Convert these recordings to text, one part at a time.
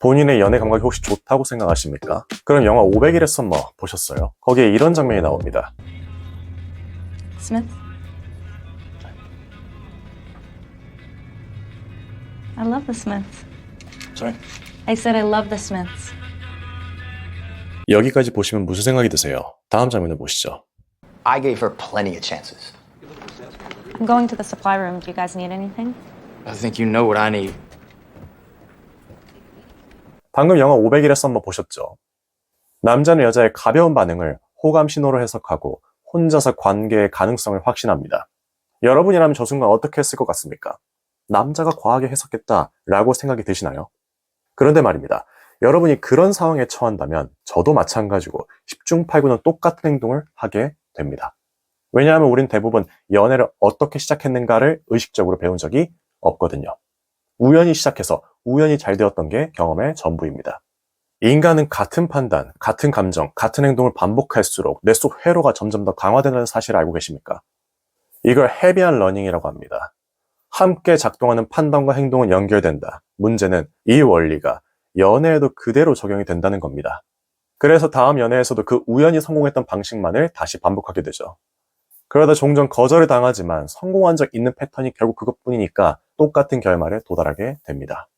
본인의 연애 감각이 혹시 좋다고 생각하십니까? 그럼 영화 500일의 썸머 보셨어요? 거기에 이런 장면이 나옵니다. Smith? I love the Smiths. Sorry? I said I love the Smiths. 여기까지 보시면 무슨 생각이 드세요? 다음 장면을 보시죠. I gave her plenty of chances. I'm going to the supply room. Do you guys need anything? I think you know what I need. 방금 영화 500일의 썸머 보셨죠? 남자는 여자의 가벼운 반응을 호감 신호로 해석하고 혼자서 관계의 가능성을 확신합니다. 여러분이라면 저 순간 어떻게 했을 것 같습니까? 남자가 과하게 해석했다라고 생각이 드시나요? 그런데 말입니다. 여러분이 그런 상황에 처한다면 저도 마찬가지고 10중 8구는 똑같은 행동을 하게 됩니다. 왜냐하면 우린 대부분 연애를 어떻게 시작했는가를 의식적으로 배운 적이 없거든요. 우연히 시작해서 우연히 잘 되었던 게 경험의 전부입니다. 인간은 같은 판단, 같은 감정, 같은 행동을 반복할수록 뇌 속 회로가 점점 더 강화되는 사실을 알고 계십니까? 이걸 헤비한 러닝이라고 합니다. 함께 작동하는 판단과 행동은 연결된다. 문제는 이 원리가 연애에도 그대로 적용이 된다는 겁니다. 그래서 다음 연애에서도 그 우연히 성공했던 방식만을 다시 반복하게 되죠. 그러다 종종 거절을 당하지만 성공한 적 있는 패턴이 결국 그것뿐이니까 똑같은 결말에 도달하게 됩니다.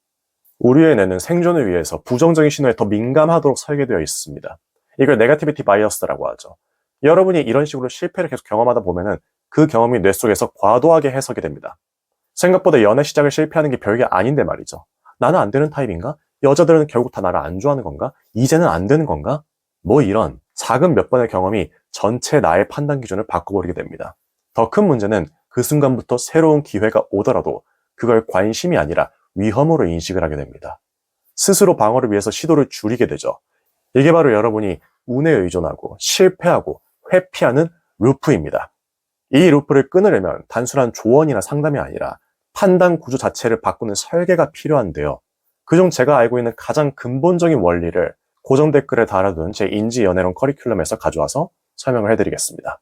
우리의 뇌는 생존을 위해서 부정적인 신호에 더 민감하도록 설계되어 있습니다. 이걸 네가티비티 바이어스라고 하죠. 여러분이 이런 식으로 실패를 계속 경험하다 보면은 그 경험이 뇌 속에서 과도하게 해석이 됩니다. 생각보다 연애 시작을 실패하는 게 별게 아닌데 말이죠. 나는 안 되는 타입인가? 여자들은 결국 다 나를 안 좋아하는 건가? 이제는 안 되는 건가? 뭐 이런 작은 몇 번의 경험이 전체 나의 판단 기준을 바꿔버리게 됩니다. 더 큰 문제는 그 순간부터 새로운 기회가 오더라도 그걸 관심이 아니라 위험으로 인식을 하게 됩니다. 스스로 방어를 위해서 시도를 줄이게 되죠. 이게 바로 여러분이 운에 의존하고 실패하고 회피하는 루프입니다. 이 루프를 끊으려면 단순한 조언이나 상담이 아니라 판단 구조 자체를 바꾸는 설계가 필요한데요. 그중 제가 알고 있는 가장 근본적인 원리를 고정 댓글에 달아둔 제 인지 연애론 커리큘럼에서 가져와서 설명을 해드리겠습니다.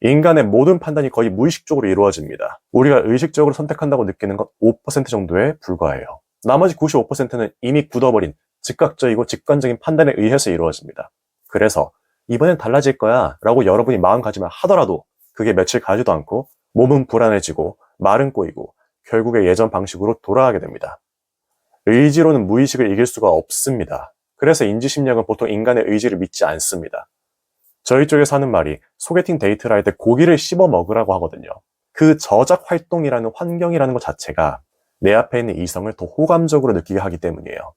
인간의 모든 판단이 거의 무의식적으로 이루어집니다. 우리가 의식적으로 선택한다고 느끼는 건 5% 정도에 불과해요. 나머지 95%는 이미 굳어버린 즉각적이고 직관적인 판단에 의해서 이루어집니다. 그래서 이번엔 달라질 거야 라고 여러분이 마음가짐을 하더라도 그게 며칠 가지도 않고 몸은 불안해지고 말은 꼬이고 결국에 예전 방식으로 돌아가게 됩니다. 의지로는 무의식을 이길 수가 없습니다. 그래서 인지심리학은 보통 인간의 의지를 믿지 않습니다. 저희 쪽에서 하는 말이 소개팅 데이트를 할 때 고기를 씹어 먹으라고 하거든요. 그 저작 활동이라는 환경이라는 것 자체가 내 앞에 있는 이성을 더 호감적으로 느끼게 하기 때문이에요.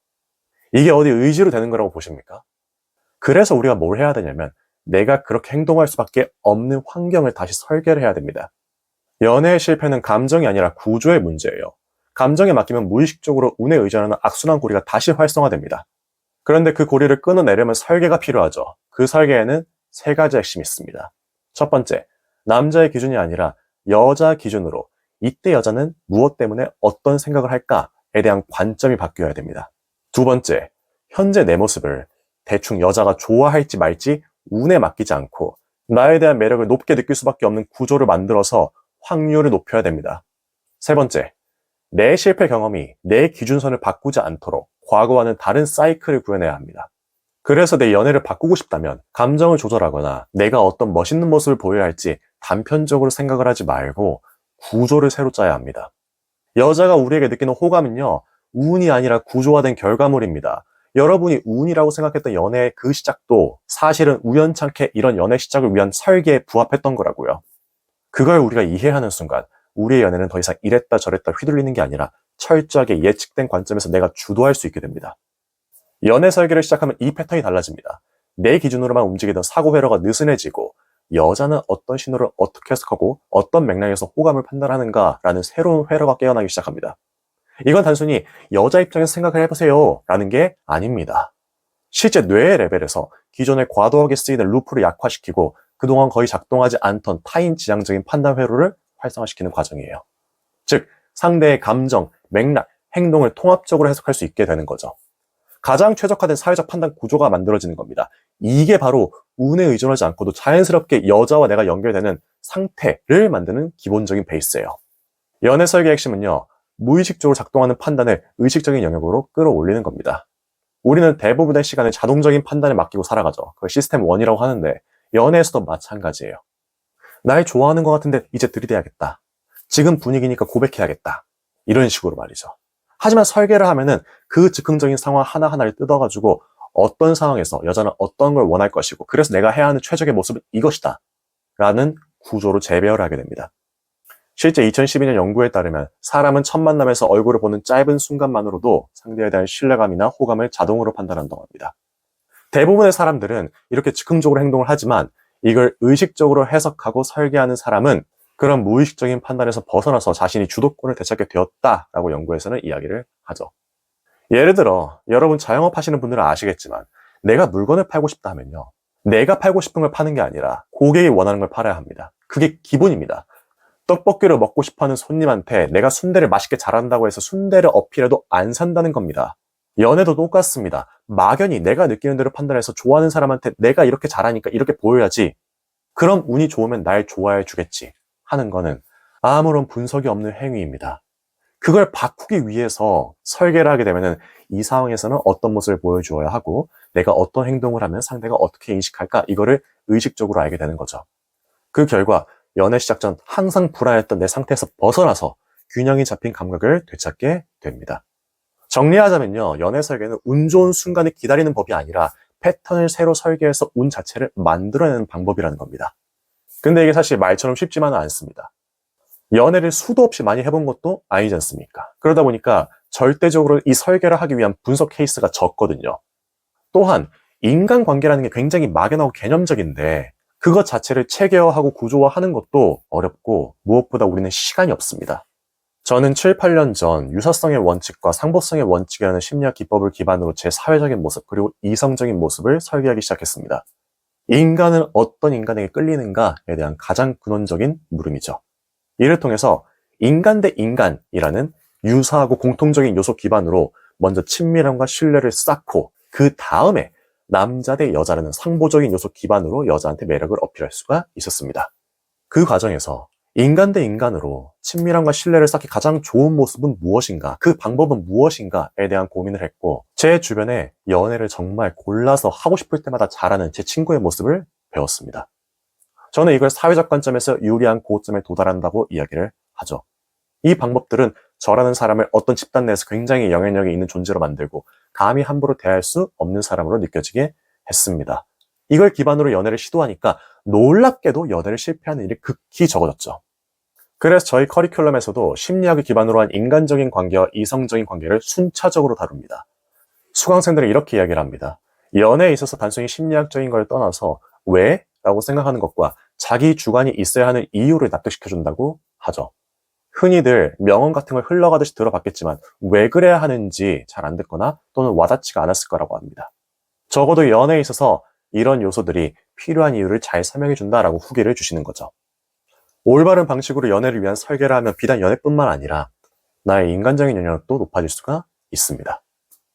이게 어디 의지로 되는 거라고 보십니까? 그래서 우리가 뭘 해야 되냐면 내가 그렇게 행동할 수밖에 없는 환경을 다시 설계를 해야 됩니다. 연애의 실패는 감정이 아니라 구조의 문제예요. 감정에 맡기면 무의식적으로 운에 의존하는 악순환 고리가 다시 활성화됩니다. 그런데 그 고리를 끊어내려면 설계가 필요하죠. 그 설계에는 세 가지 핵심이 있습니다. 첫 번째, 남자의 기준이 아니라 여자 기준으로 이때 여자는 무엇 때문에 어떤 생각을 할까에 대한 관점이 바뀌어야 됩니다. 두 번째, 현재 내 모습을 대충 여자가 좋아할지 말지 운에 맡기지 않고 나에 대한 매력을 높게 느낄 수밖에 없는 구조를 만들어서 확률을 높여야 됩니다. 세 번째, 내 실패 경험이 내 기준선을 바꾸지 않도록 과거와는 다른 사이클을 구해내야 합니다. 그래서 내 연애를 바꾸고 싶다면 감정을 조절하거나 내가 어떤 멋있는 모습을 보여야 할지 단편적으로 생각을 하지 말고 구조를 새로 짜야 합니다. 여자가 우리에게 느끼는 호감은요, 운이 아니라 구조화된 결과물입니다. 여러분이 운이라고 생각했던 연애의 그 시작도 사실은 우연찮게 이런 연애 시작을 위한 설계에 부합했던 거라고요. 그걸 우리가 이해하는 순간 우리의 연애는 더 이상 이랬다 저랬다 휘둘리는 게 아니라 철저하게 예측된 관점에서 내가 주도할 수 있게 됩니다. 연애 설계를 시작하면 이 패턴이 달라집니다. 내 기준으로만 움직이던 사고 회로가 느슨해지고 여자는 어떤 신호를 어떻게 해석하고 어떤 맥락에서 호감을 판단하는가라는 새로운 회로가 깨어나기 시작합니다. 이건 단순히 여자 입장에서 생각을 해보세요 라는 게 아닙니다. 실제 뇌의 레벨에서 기존에 과도하게 쓰이는 루프를 약화시키고 그동안 거의 작동하지 않던 타인 지향적인 판단 회로를 활성화시키는 과정이에요. 즉, 상대의 감정, 맥락, 행동을 통합적으로 해석할 수 있게 되는 거죠. 가장 최적화된 사회적 판단 구조가 만들어지는 겁니다. 이게 바로 운에 의존하지 않고도 자연스럽게 여자와 내가 연결되는 상태를 만드는 기본적인 베이스예요. 연애 설계 핵심은요, 무의식적으로 작동하는 판단을 의식적인 영역으로 끌어올리는 겁니다. 우리는 대부분의 시간을 자동적인 판단에 맡기고 살아가죠. 그걸 시스템 1이라고 하는데 연애에서도 마찬가지예요. 날 좋아하는 것 같은데 이제 들이대야겠다. 지금 분위기니까 고백해야겠다. 이런 식으로 말이죠. 하지만 설계를 하면은 그 즉흥적인 상황 하나하나를 뜯어가지고 어떤 상황에서 여자는 어떤 걸 원할 것이고 그래서 내가 해야 하는 최적의 모습은 이것이다. 라는 구조로 재배열을 하게 됩니다. 실제 2012년 연구에 따르면 사람은 첫 만남에서 얼굴을 보는 짧은 순간만으로도 상대에 대한 신뢰감이나 호감을 자동으로 판단한다고 합니다. 대부분의 사람들은 이렇게 즉흥적으로 행동을 하지만 이걸 의식적으로 해석하고 설계하는 사람은 그런 무의식적인 판단에서 벗어나서 자신이 주도권을 되찾게 되었다라고 연구에서는 이야기를 하죠. 예를 들어 여러분 자영업 하시는 분들은 아시겠지만 내가 물건을 팔고 싶다 하면요. 내가 팔고 싶은 걸 파는 게 아니라 고객이 원하는 걸 팔아야 합니다. 그게 기본입니다. 떡볶이를 먹고 싶어하는 손님한테 내가 순대를 맛있게 잘한다고 해서 순대를 어필해도 안 산다는 겁니다. 연애도 똑같습니다. 막연히 내가 느끼는 대로 판단해서 좋아하는 사람한테 내가 이렇게 잘하니까 이렇게 보여야지. 그럼 운이 좋으면 날 좋아해 주겠지. 하는 거는 아무런 분석이 없는 행위입니다. 그걸 바꾸기 위해서 설계를 하게 되면은 이 상황에서는 어떤 모습을 보여주어야 하고 내가 어떤 행동을 하면 상대가 어떻게 인식할까 이거를 의식적으로 알게 되는 거죠. 그 결과 연애 시작 전 항상 불안했던 내 상태에서 벗어나서 균형이 잡힌 감각을 되찾게 됩니다. 정리하자면요. 연애 설계는 운 좋은 순간을 기다리는 법이 아니라 패턴을 새로 설계해서 운 자체를 만들어내는 방법이라는 겁니다. 근데 이게 사실 말처럼 쉽지만은 않습니다. 연애를 수도 없이 많이 해본 것도 아니지 않습니까? 그러다 보니까 절대적으로 이 설계를 하기 위한 분석 케이스가 적거든요. 또한 인간관계라는 게 굉장히 막연하고 개념적인데 그것 자체를 체계화하고 구조화하는 것도 어렵고 무엇보다 우리는 시간이 없습니다. 저는 7, 8년 전 유사성의 원칙과 상보성의 원칙이라는 심리학 기법을 기반으로 제 사회적인 모습 그리고 이성적인 모습을 설계하기 시작했습니다. 인간은 어떤 인간에게 끌리는가에 대한 가장 근원적인 물음이죠. 이를 통해서 인간 대 인간이라는 유사하고 공통적인 요소 기반으로 먼저 친밀함과 신뢰를 쌓고 그 다음에 남자 대 여자라는 상보적인 요소 기반으로 여자한테 매력을 어필할 수가 있었습니다. 그 과정에서 인간 대 인간으로 친밀함과 신뢰를 쌓기 가장 좋은 모습은 무엇인가, 그 방법은 무엇인가에 대한 고민을 했고, 제 주변에 연애를 정말 골라서 하고 싶을 때마다 잘하는 제 친구의 모습을 배웠습니다. 저는 이걸 사회적 관점에서 유리한 고점에 도달한다고 이야기를 하죠. 이 방법들은 저라는 사람을 어떤 집단 내에서 굉장히 영향력이 있는 존재로 만들고 감히 함부로 대할 수 없는 사람으로 느껴지게 했습니다. 이걸 기반으로 연애를 시도하니까 놀랍게도 연애를 실패하는 일이 극히 적어졌죠. 그래서 저희 커리큘럼에서도 심리학을 기반으로 한 인간적인 관계와 이성적인 관계를 순차적으로 다룹니다. 수강생들은 이렇게 이야기를 합니다. 연애에 있어서 단순히 심리학적인 걸 떠나서 왜? 라고 생각하는 것과 자기 주관이 있어야 하는 이유를 납득시켜준다고 하죠. 흔히들 명언 같은 걸 흘러가듯이 들어봤겠지만 왜 그래야 하는지 잘 안 듣거나 또는 와닿지가 않았을 거라고 합니다. 적어도 연애에 있어서 이런 요소들이 필요한 이유를 잘 설명해 준다라고 후기를 주시는 거죠. 올바른 방식으로 연애를 위한 설계를 하면 비단 연애뿐만 아니라 나의 인간적인 영향력도 높아질 수가 있습니다.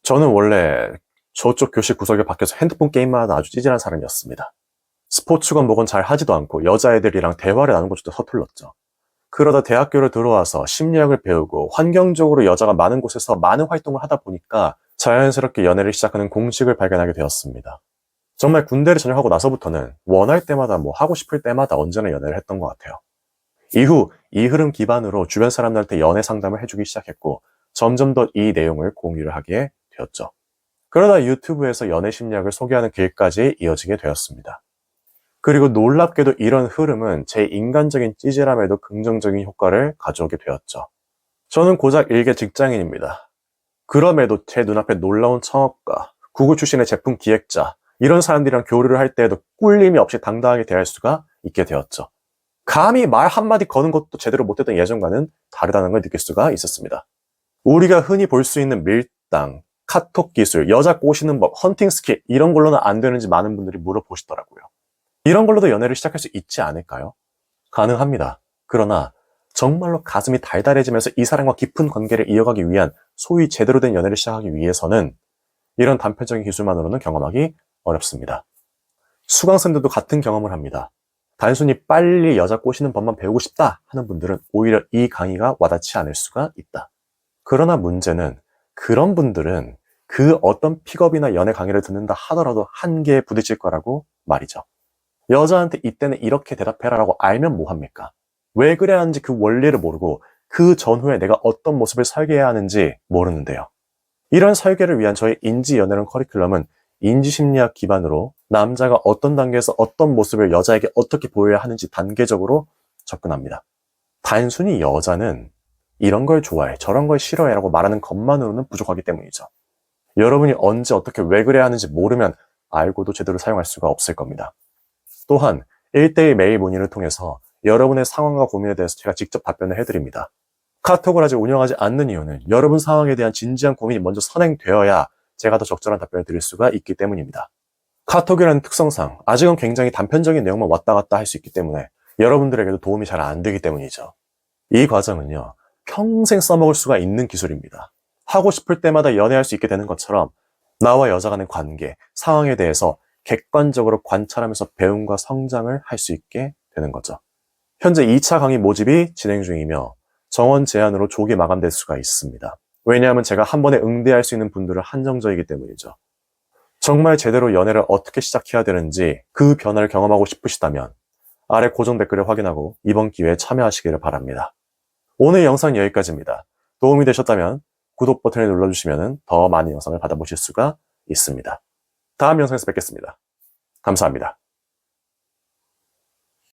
저는 원래 저쪽 교실 구석에 밖에서 핸드폰 게임만 하다 아주 찌질한 사람이었습니다. 스포츠건 뭐건 잘 하지도 않고 여자애들이랑 대화를 나눈 것도 서툴렀죠. 그러다 대학교를 들어와서 심리학을 배우고 환경적으로 여자가 많은 곳에서 많은 활동을 하다 보니까 자연스럽게 연애를 시작하는 공식을 발견하게 되었습니다. 정말 군대를 전역하고 나서부터는 원할 때마다 뭐 하고 싶을 때마다 언제나 연애를 했던 것 같아요. 이후 이 흐름 기반으로 주변 사람들한테 연애 상담을 해주기 시작했고 점점 더 이 내용을 공유를 하게 되었죠. 그러다 유튜브에서 연애 심리학을 소개하는 길까지 이어지게 되었습니다. 그리고 놀랍게도 이런 흐름은 제 인간적인 찌질함에도 긍정적인 효과를 가져오게 되었죠. 저는 고작 일개 직장인입니다. 그럼에도 제 눈앞에 놀라운 창업가, 구글 출신의 제품 기획자, 이런 사람들이랑 교류를 할 때에도 꿀림이 없이 당당하게 대할 수가 있게 되었죠. 감히 말 한마디 거는 것도 제대로 못했던 예전과는 다르다는 걸 느낄 수가 있었습니다. 우리가 흔히 볼 수 있는 밀당, 카톡 기술, 여자 꼬시는 법, 헌팅 스킬 이런 걸로는 안 되는지 많은 분들이 물어보시더라고요. 이런 걸로도 연애를 시작할 수 있지 않을까요? 가능합니다. 그러나 정말로 가슴이 달달해지면서 이 사람과 깊은 관계를 이어가기 위한 소위 제대로 된 연애를 시작하기 위해서는 이런 단편적인 기술만으로는 경험하기 어렵습니다. 수강생들도 같은 경험을 합니다. 단순히 빨리 여자 꼬시는 법만 배우고 싶다 하는 분들은 오히려 이 강의가 와닿지 않을 수가 있다. 그러나 문제는 그런 분들은 그 어떤 픽업이나 연애 강의를 듣는다 하더라도 한계에 부딪힐 거라고 말이죠. 여자한테 이때는 이렇게 대답해라라고 알면 뭐합니까? 왜 그래야 하는지 그 원리를 모르고 그 전후에 내가 어떤 모습을 설계해야 하는지 모르는데요. 이런 설계를 위한 저의 인지 연애론 커리큘럼은 인지심리학 기반으로 남자가 어떤 단계에서 어떤 모습을 여자에게 어떻게 보여야 하는지 단계적으로 접근합니다. 단순히 여자는 이런 걸 좋아해, 저런 걸 싫어해 라고 말하는 것만으로는 부족하기 때문이죠. 여러분이 언제 어떻게 왜 그래야 하는지 모르면 알고도 제대로 사용할 수가 없을 겁니다. 또한 1대1 메일 문의를 통해서 여러분의 상황과 고민에 대해서 제가 직접 답변을 해드립니다. 카톡을 아직 운영하지 않는 이유는 여러분 상황에 대한 진지한 고민이 먼저 선행되어야 제가 더 적절한 답변을 드릴 수가 있기 때문입니다. 카톡이라는 특성상 아직은 굉장히 단편적인 내용만 왔다 갔다 할 수 있기 때문에 여러분들에게도 도움이 잘 안 되기 때문이죠. 이 과정은요, 평생 써먹을 수가 있는 기술입니다. 하고 싶을 때마다 연애할 수 있게 되는 것처럼 나와 여자 간의 관계, 상황에 대해서 객관적으로 관찰하면서 배움과 성장을 할 수 있게 되는 거죠. 현재 2차 강의 모집이 진행 중이며 정원 제한으로 조기 마감될 수가 있습니다. 왜냐하면 제가 한 번에 응대할 수 있는 분들은 한정적이기 때문이죠. 정말 제대로 연애를 어떻게 시작해야 되는지 그 변화를 경험하고 싶으시다면 아래 고정 댓글을 확인하고 이번 기회에 참여하시기를 바랍니다. 오늘 영상 여기까지입니다. 도움이 되셨다면 구독 버튼을 눌러주시면 더 많은 영상을 받아보실 수가 있습니다. 다음 영상에서 뵙겠습니다. 감사합니다.